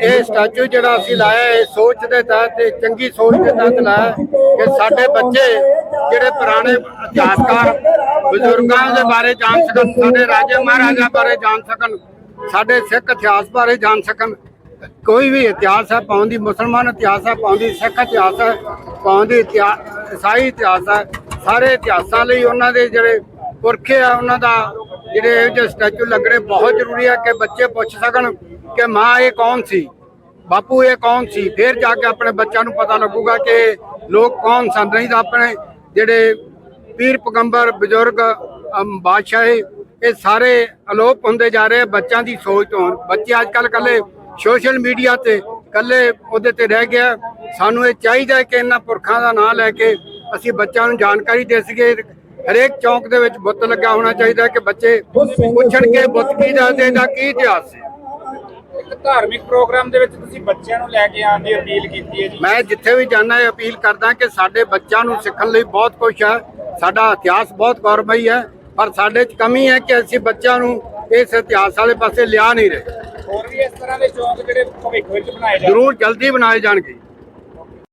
ਇਹ ਸਟੈਚੂ ਜਿਹੜਾ ਅਸੀਂ ਲਾਇਆ ਇਹ ਸੋਚ ਦੇ ਤਹਿਤ ਚੰਗੀ ਸੋਚ ਦੇ ਤਹਿਤ ਲਾਇਆ ਕਿ ਸਾਡੇ ਬੱਚੇ ਜਿਹੜੇ ਪੁਰਾਣੇ ਇਤਿਹਾਸਕਾਰ ਬਜ਼ੁਰਗਾਂ ਦੇ ਬਾਰੇ ਜਾਣ ਸਕਣ, ਸਾਡੇ ਰਾਜੇ ਮਹਾਰਾਜਾ ਬਾਰੇ ਜਾਣ ਸਕਣ, ਸਾਡੇ ਸਿੱਖ ਇਤਿਹਾਸ ਬਾਰੇ ਜਾਣ ਸਕਣ। ਕੋਈ ਵੀ ਇਤਿਹਾਸ ਹੈ ਪਾਉਣ ਦੀ ਮੁਸਲਮਾਨ ਇਤਿਹਾਸ ਹੈ ਪਾਉਣ ਦੀ ਸਿੱਖ ਇਤਿਹਾਸ ਹੈ ਪਾਉਣ ਦੀ ਇਤਿਹਾਸ ਈਸਾਈ ਇਤਿਹਾਸ ਹੈ, ਸਾਰੇ ਇਤਿਹਾਸਾਂ ਲਈ ਉਹਨਾਂ ਦੇ ਜਿਹੜੇ ਪੁਰਖੇ ਆ, ਉਹਨਾਂ ਦਾ ਜਿਹੜੇ ਇਹੋ ਜਿਹੇ ਸਟੈਚੂ ਲੱਗਣੇ ਬਹੁਤ ਜ਼ਰੂਰੀ ਹੈ ਕਿ ਬੱਚੇ ਪੁੱਛ ਸਕਣ ਕਿ ਮਾਂ ਇਹ ਕੌਣ ਸੀ? ਬਾਪੂ ਇਹ ਕੌਣ ਸੀ? ਫਿਰ ਜਾ ਕੇ ਆਪਣੇ ਬੱਚਿਆਂ ਨੂੰ ਪਤਾ ਲੱਗੂਗਾ ਕਿ ਲੋਕ ਕੌਣ ਸਨ। ਨਹੀਂ ਤਾਂ ਆਪਣੇ ਜਿਹੜੇ ਪੀਰ ਪਗੰਬਰ ਬਜ਼ੁਰਗ ਅਮ, ਬਾਦਸ਼ਾਹ ਇਹ ਸਾਰੇ ਅਲੋਪ ਹੁੰਦੇ ਜਾ ਰਹੇ ਆ ਬੱਚਿਆਂ ਦੀ ਸੋਚ ਤੋਂ। ਬੱਚੇ ਅੱਜ ਕੱਲ ਕੱਲੇ ਸੋਸ਼ਲ ਮੀਡੀਆ ਤੇ ਕੱਲੇ ਉਹਦੇ ਤੇ ਰਹਿ ਗਿਆ। ਸਾਨੂੰ ਇਹ ਚਾਹੀਦਾ ਕਿ ਇਹਨਾਂ ਪੁਰਖਾਂ ਦਾ ਨਾਂ ਲੈ ਕੇ ਅਸੀਂ ਬੱਚਿਆਂ ਨੂੰ ਜਾਣਕਾਰੀ ਦੇ ਸਕੀਏ। ਹਰੇਕ ਚੌਂਕ ਦੇ ਵਿੱਚ ਬੁੱਤ ਲੱਗਾ ਹੋਣਾ ਚਾਹੀਦਾ ਹੈ ਕਿ ਬੱਚੇ ਪੁੱਛਣ ਕਿ ਬੁੱਤ ਕੀ ਦੱਸਦੇ ਇਹਦਾ ਕੀ ਇਤਿਹਾਸ ਹੈ। ਇੱਕ ਧਾਰਮਿਕ ਪ੍ਰੋਗਰਾਮ ਦੇ ਵਿੱਚ ਤੁਸੀਂ ਬੱਚਿਆਂ ਨੂੰ ਲੈ ਕੇ ਆਉਣ ਦੀ ਅਪੀਲ ਕੀਤੀ ਹੈ ਜੀ। ਮੈਂ ਜਿੱਥੇ ਵੀ ਜਾਂਦਾ ਇਹ ਅਪੀਲ ਕਰਦਾ ਕਿ ਸਾਡੇ ਬੱਚਿਆਂ ਨੂੰ ਸਿੱਖਣ ਲਈ ਬਹੁਤ ਕੁਝ ਹੈ। ਸਾਡਾ ਇਤਿਹਾਸ ਬਹੁਤ ਗੌਰਵਮਈ ਹੈ ਪਰ ਸਾਡੇ 'ਚ ਕਮੀ ਹੈ ਕਿ ਅਸੀਂ ਬੱਚਿਆਂ ਨੂੰ ਇਸ ਇਤਿਹਾਸ ਵਾਲੇ ਪਾਸੇ ਲਿਆ ਨਹੀਂ ਰਹੇ। ਹੋਰ ਵੀ ਇਸ ਤਰ੍ਹਾਂ ਦੇ ਚੌਂਕ ਜਿਹੜੇ ਭਵਿੱਖ ਵਿੱਚ ਬਣਾਏ ਜਾਣ ਜ਼ਰੂਰ ਜਲਦੀ ਬਣਾਏ ਜਾਣਗੇ।